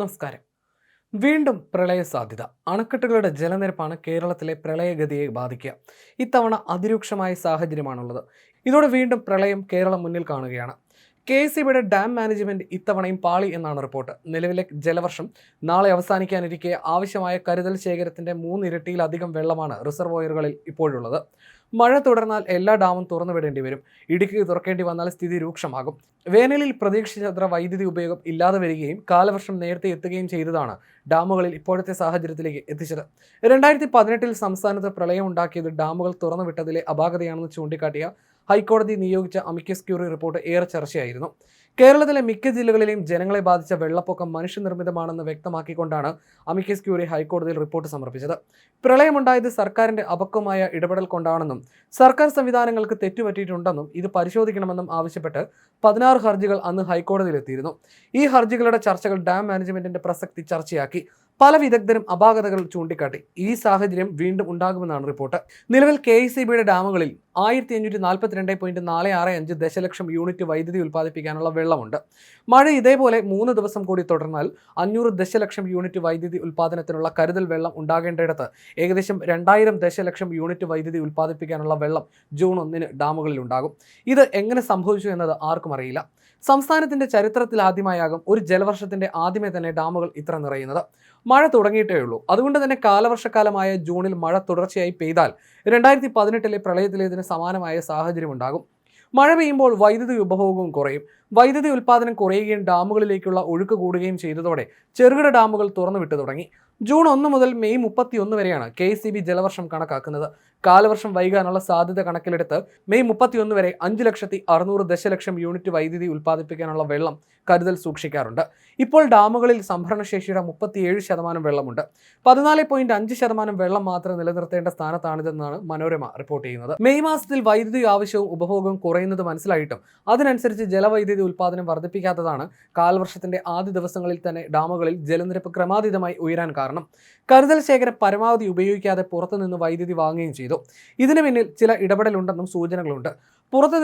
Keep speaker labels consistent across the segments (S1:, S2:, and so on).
S1: നമസ്കാരം വീണ്ടും പ്രളയ സാധ്യത അണക്കെട്ടുകളുടെ ജലനിരപ്പാണ് കേരളത്തിലെ പ്രളയഗതിയെ ബാധിക്കുക ഇത്തവണ അതിരൂക്ഷമായ സാഹചര്യമാണുള്ളത് ഇതോടെ വീണ്ടും പ്രളയം കേരളം മുന്നിൽ കാണുകയാണ് കെ എസ് സിബിയുടെ ഡാം മാനേജ്മെന്റ് ഇത്തവണയും പാളി എന്നാണ് റിപ്പോർട്ട് നിലവിലെ ജലവർഷം നാളെ അവസാനിക്കാനിരിക്കെ ആവശ്യമായ കരുതൽ ശേഖരത്തിന്റെ മൂന്നിരട്ടിയിലധികം വെള്ളമാണ് റിസർവോയറുകളിൽ ഇപ്പോഴുള്ളത് മഴ തുടർന്നാൽ എല്ലാ ഡാമും തുറന്നുവിടേണ്ടി വരും ഇടുക്കി തുറക്കേണ്ടി വന്നാൽ സ്ഥിതി രൂക്ഷമാകും വേനലിൽ പ്രതീക്ഷിച്ചത്ര വൈദ്യുതി ഉപയോഗം ഇല്ലാതെ വരികയും കാലവർഷം നേരത്തെ എത്തുകയും ചെയ്തതാണ് ഡാമുകളിൽ ഇപ്പോഴത്തെ സാഹചര്യത്തിലേക്ക് എത്തിച്ചത് രണ്ടായിരത്തി പതിനെട്ടിൽ സംസ്ഥാനത്ത് പ്രളയം ഉണ്ടാക്കിയത് ഡാമുകൾ തുറന്നുവിട്ടതിലെ അപാകതയാണെന്ന് ചൂണ്ടിക്കാട്ടിയ ഹൈക്കോടതി നിയോഗിച്ച അമിക്കസ് ക്യൂറി റിപ്പോർട്ട് ഏറെ ചർച്ചയായിരുന്നു കേരളത്തിലെ മിക്ക ജില്ലകളിലെയും ജനങ്ങളെ ബാധിച്ച വെള്ളപ്പൊക്കം മനുഷ്യനിർമ്മിതമാണെന്ന് വ്യക്തമാക്കിക്കൊണ്ടാണ് അമിക്കസ് ക്യൂറി ഹൈക്കോടതിയിൽ റിപ്പോർട്ട് സമർപ്പിച്ചത് പ്രളയമുണ്ടായത് സർക്കാരിന്റെ അപക്വമായ ഇടപെടൽ കൊണ്ടാണെന്നും സർക്കാർ സംവിധാനങ്ങൾക്ക് തെറ്റുപറ്റിയിട്ടുണ്ടെന്നും ഇത് പരിശോധിക്കണമെന്നും ആവശ്യപ്പെട്ട് പതിനാറ് ഹർജികൾ അന്ന് ഹൈക്കോടതിയിലെത്തിയിരുന്നു ഈ ഹർജികളുടെ ചർച്ചകൾ ഡാം മാനേജ്മെന്റിന്റെ പ്രസക്തി ചർച്ചയാക്കി പല വിദഗ്ധരും അപാകതകൾ ചൂണ്ടിക്കാട്ടി ഈ സാഹചര്യം വീണ്ടും ഉണ്ടാകുമെന്നാണ് റിപ്പോർട്ട് നിലവിൽ കെ ഐ സി ബിയുടെ ഡാമുകളിൽ ആയിരത്തി അഞ്ഞൂറ്റി രണ്ട് പോയിന്റ് നാല് ആറ് അഞ്ച് ദശലക്ഷം യൂണിറ്റ് വൈദ്യുതി ഉൽപ്പാദിപ്പിക്കാനുള്ള വെള്ളമുണ്ട് മഴ ഇതേപോലെ മൂന്ന് ദിവസം കൂടി തുടർന്നാൽ അഞ്ഞൂറ് ദശലക്ഷം യൂണിറ്റ് വൈദ്യുതി ഉൽപ്പാദനത്തിനുള്ള കരുതൽ വെള്ളം ഉണ്ടാകേണ്ടിടത്ത് ഏകദേശം രണ്ടായിരം ദശലക്ഷം യൂണിറ്റ് വൈദ്യുതി ഉൽപ്പാദിപ്പിക്കാനുള്ള വെള്ളം ജൂൺ ഒന്നിന് ഡാമുകളിൽ ഉണ്ടാകും ഇത് എങ്ങനെ സംഭവിച്ചു എന്നത് ആർക്കും അറിയില്ല സംസ്ഥാനത്തിന്റെ ചരിത്രത്തിൽ ആദ്യമായാകും ഒരു ജലവർഷത്തിന്റെ ആദ്യമേ തന്നെ ഡാമുകൾ ഇത്ര നിറയുന്നത് മഴ തുടങ്ങിയിട്ടേ ഉള്ളൂ അതുകൊണ്ട് തന്നെ കാലവർഷക്കാലമായ ജൂണിൽ മഴ തുടർച്ചയായി പെയ്താൽ രണ്ടായിരത്തി പതിനെട്ടിലെ പ്രളയത്തിലേതിന് സമാനമായ സാഹചര്യം ഉണ്ടാകും മഴ പെയ്യുമ്പോൾ വൈദ്യുതി ഉപഭോഗവും കുറയും വൈദ്യുതി ഉൽപ്പാദനം കുറയുകയും ഡാമുകളിലേക്കുള്ള ഒഴുക്ക് കൂടുകയും ചെയ്തതോടെ ചെറുകിട ഡാമുകൾ തുറന്നു വിട്ടു തുടങ്ങി ജൂൺ ഒന്ന് മുതൽ മെയ് ഒന്ന് വരെയാണ് കെ സി ബി ജലവർഷം കണക്കാക്കുന്നത് കാലവർഷം വൈകാനുള്ള സാധ്യത കണക്കിലെടുത്ത് മെയ് ഒന്ന് വരെ അഞ്ച് ലക്ഷത്തി അറുന്നൂറ് ദശലക്ഷം യൂണിറ്റ് വൈദ്യുതി ഉൽപ്പാദിപ്പിക്കാനുള്ള വെള്ളം കരുതൽ സൂക്ഷിക്കാറുണ്ട് ഇപ്പോൾ ഡാമുകളിൽ സംഭരണശേഷിയുടെ മുപ്പത്തിയേഴ് ശതമാനം വെള്ളമുണ്ട് പതിനാല് പോയിന്റ് അഞ്ച് ശതമാനം വെള്ളം മാത്രം നിലനിർത്തേണ്ട സ്ഥാനത്താണിതെന്നാണ് മനോരമ റിപ്പോർട്ട് ചെയ്യുന്നത് മെയ് മാസത്തിൽ വൈദ്യുതി ആവശ്യവും ഉപഭോഗവും കുറയുന്നത് മനസ്സിലായിട്ടും അതിനനുസരിച്ച് ജലവൈദ്യുതി വൈദ്യുതി ഉൽപ്പാദനം വർദ്ധിപ്പിക്കാത്തതാണ് കാലവർഷത്തിന്റെ ആദ്യ ദിവസങ്ങളിൽ തന്നെ ഡാമുകളിൽ ജലനിരപ്പ് ക്രമാതീതമായി ഉയരാൻ കാരണം കരുതൽ ശേഖരം പരമാവധി ഉപയോഗിക്കാതെ പുറത്തുനിന്ന് വൈദ്യുതി വാങ്ങുകയും ചെയ്തു ഇതിനു പിന്നിൽ ചില ഇടപെടലുണ്ടെന്നും സൂചനകളുണ്ട്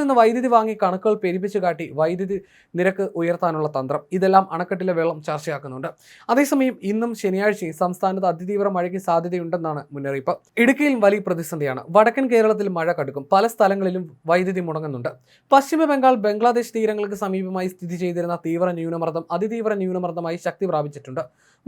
S1: നിന്ന് വൈദ്യുതി വാങ്ങി കണക്കുകൾ പെരുപ്പിച്ചു കാട്ടി വൈദ്യുതി നിരക്ക് ഉയർത്താനുള്ള തന്ത്രം ഇതെല്ലാം അണക്കെട്ടിലെ വെള്ളം ചർച്ചയാക്കുന്നുണ്ട് അതേസമയം ഇന്നും ശനിയാഴ്ചയും സംസ്ഥാനത്ത് അതിതീവ്ര മഴയ്ക്ക് സാധ്യതയുണ്ടെന്നാണ് മുന്നറിയിപ്പ് ഇടുക്കിയിൽ വലിയ പ്രതിസന്ധിയാണ് വടക്കൻ കേരളത്തിൽ മഴ കടുക്കും പല സ്ഥലങ്ങളിലും വൈദ്യുതി മുടങ്ങുന്നുണ്ട് പശ്ചിമ ബംഗാൾ ബംഗ്ലാദേശ് തീരങ്ങൾക്ക് സമീപമായി സ്ഥിതി ചെയ്തിരുന്ന തീവ്ര ന്യൂനമർദ്ദം അതിതീവ്ര ന്യൂനമർദ്ദമായി ശക്തി പ്രാപിച്ചിട്ടുണ്ട്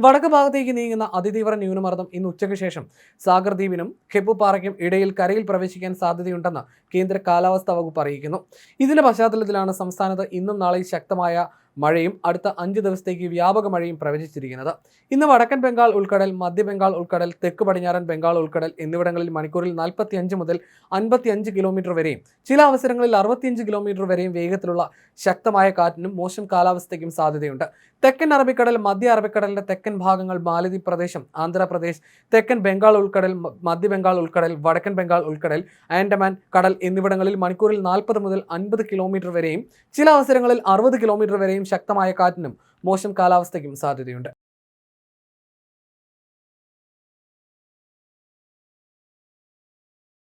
S1: വടക്ക് ഭാഗത്തേക്ക് നീങ്ങുന്ന അതിതീവ്ര ന്യൂനമർദ്ദം ഇന്ന് ഉച്ചയ്ക്ക് ശേഷം സാഗർദ്വീപിനും ഖെപ്പുപാറയ്ക്കും ഇടയിൽ കരയിൽ പ്രവേശിക്കാൻ സാധ്യതയുണ്ടെന്ന് കേന്ദ്ര കാലാവസ്ഥാ വകുപ്പ് വകുപ്പ് അറിയിക്കുന്നു ഇതിന്റെ പശ്ചാത്തലത്തിലാണ് സംസ്ഥാനത്ത് ഇന്നും നാളെയും ശക്തമായ മഴയും അടുത്ത അഞ്ച് ദിവസത്തേക്ക് വ്യാപക മഴയും പ്രവചിച്ചിരിക്കുന്നത് ഇന്ന് വടക്കൻ ബംഗാൾ ഉൾക്കടൽ മധ്യ ബംഗാൾ ഉൾക്കടൽ തെക്ക് പടിഞ്ഞാറൻ ബംഗാൾ ഉൾക്കടൽ എന്നിവിടങ്ങളിൽ മണിക്കൂറിൽ നാൽപ്പത്തിയഞ്ച് മുതൽ അൻപത്തിയഞ്ച് കിലോമീറ്റർ വരെയും ചില അവസരങ്ങളിൽ അറുപത്തിയഞ്ച് കിലോമീറ്റർ വരെയും വേഗത്തിലുള്ള ശക്തമായ കാറ്റിനും മോശം കാലാവസ്ഥയ്ക്കും സാധ്യതയുണ്ട് തെക്കൻ അറബിക്കടൽ മധ്യ അറബിക്കടലിന്റെ തെക്കൻ ഭാഗങ്ങൾ മാലദ്വീപ് പ്രദേശം ആന്ധ്രാപ്രദേശ് തെക്കൻ ബംഗാൾ ഉൾക്കടൽ മധ്യ ബംഗാൾ ഉൾക്കടൽ വടക്കൻ ബംഗാൾ ഉൾക്കടൽ ആൻഡമാൻ കടൽ എന്നിവിടങ്ങളിൽ മണിക്കൂറിൽ നാൽപ്പത് മുതൽ അൻപത് കിലോമീറ്റർ വരെയും ചില അവസരങ്ങളിൽ അറുപത് കിലോമീറ്റർ വരെയും മഴയും ശക്തമായ കാറ്റിനും മോശം കാലാവസ്ഥയ്ക്കും സാധ്യതയുണ്ട്